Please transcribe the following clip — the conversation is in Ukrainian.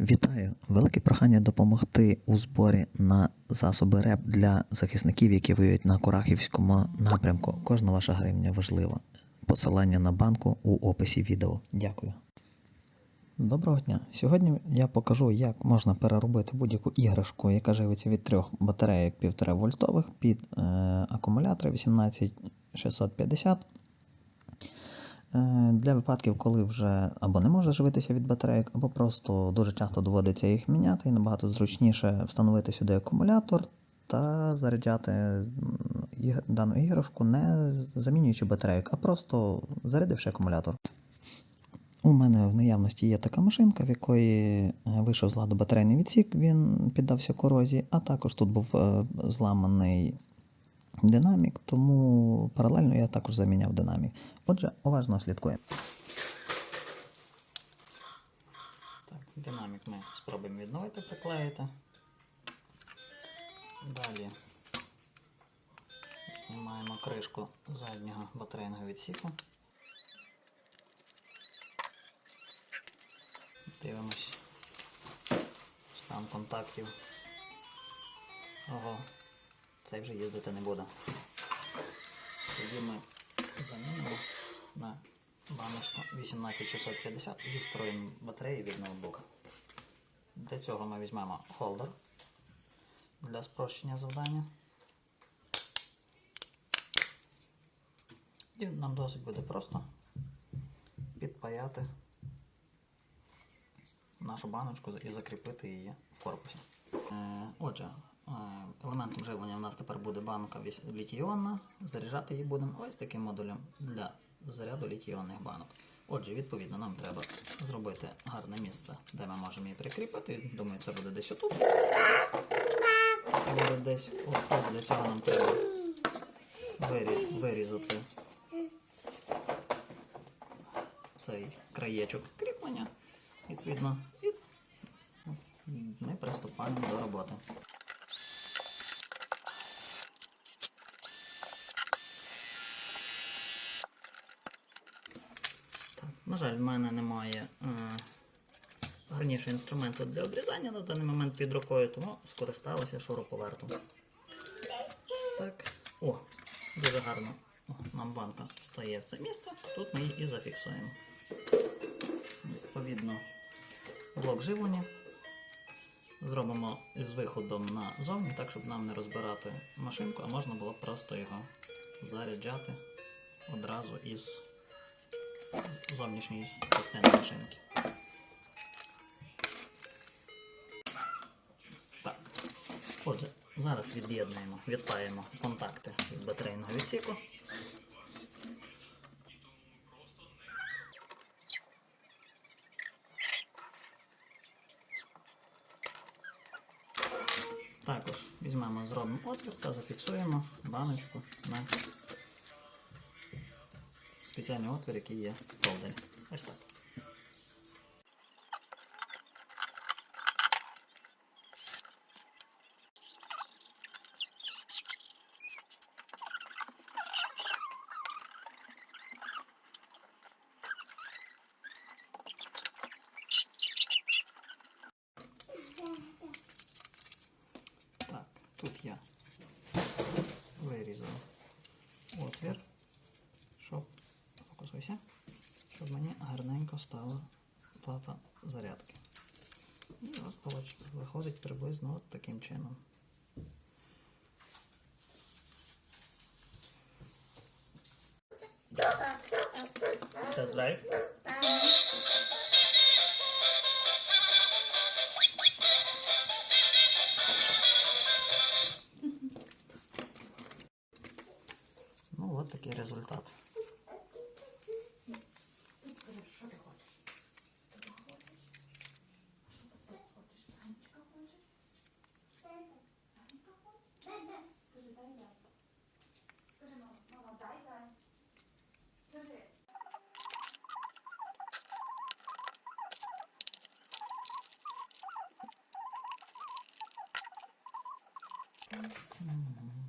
Вітаю! Велике прохання допомогти у зборі на засоби РЕП для захисників, які воюють на Курахівському напрямку. Кожна ваша гривня важлива. Посилання на банку у описі відео. Дякую. Доброго дня! Сьогодні я покажу, як можна переробити будь-яку іграшку, яка живиться від трьох батарейок 1,5 вольтових під е, акумулятор 18650. Е, Для випадків, коли вже або не може живитися від батарейок, або просто дуже часто доводиться їх міняти, і набагато зручніше встановити сюди акумулятор та заряджати дану іграшку, не замінюючи батарейок, а просто зарядивши акумулятор. У мене в наявності є така машинка, в якої е, вийшов з ладу батарейний відсік, він піддався корозії, а також тут був е, зламаний динамік, тому паралельно я також заміняв динамік. Отже, уважно слідкуємо. Так, динамік ми спробуємо відновити, приклеїти. Далі знімаємо кришку заднього батарейного відсіку. Дивимось стан контактів. Ого, цей вже їздити не буде. Тоді ми замінимо на баночку 18650 зі строєм батареї від ноутбука. Для цього ми візьмемо холдер для спрощення завдання. І нам досить буде просто підпаяти нашу баночку і закріпити її в корпусі. Е, Отже, елементом живлення в нас тепер буде банка літій-іонна. Заряджати її будемо ось таким модулем для заряду літій-іонних банок. Отже, відповідно, нам треба зробити гарне місце, де ми можемо її прикріпити. Думаю, це буде десь отут. Це буде десь отут. Для цього нам треба вирізати цей краєчок кріплення. Відповідно, і ми приступаємо до роботи. Так, на жаль, в мене немає е, гарнішого інструменту для обрізання на даний момент під рукою, тому скористалася шуруповертом. Так, о, дуже гарно. О, нам банка стає в це місце, тут ми її і зафіксуємо. Відповідно, блок живлення. Зробимо з виходом назовні, так, щоб нам не розбирати машинку, а можна було просто його заряджати одразу із зовнішньої частини машинки. Так. Отже, зараз від'єднуємо, відпаємо контакти від батарейного відсіку. Також візьмемо, зробимо отвір та зафіксуємо баночку на спеціальний отвір, який є в. Ось так. Так, тут я вирізав отвір, фокусуйся, щоб мені гарненько стала плата зарядки. І от виходить приблизно от таким чином. Тест-драйв. 就是代表，嗯。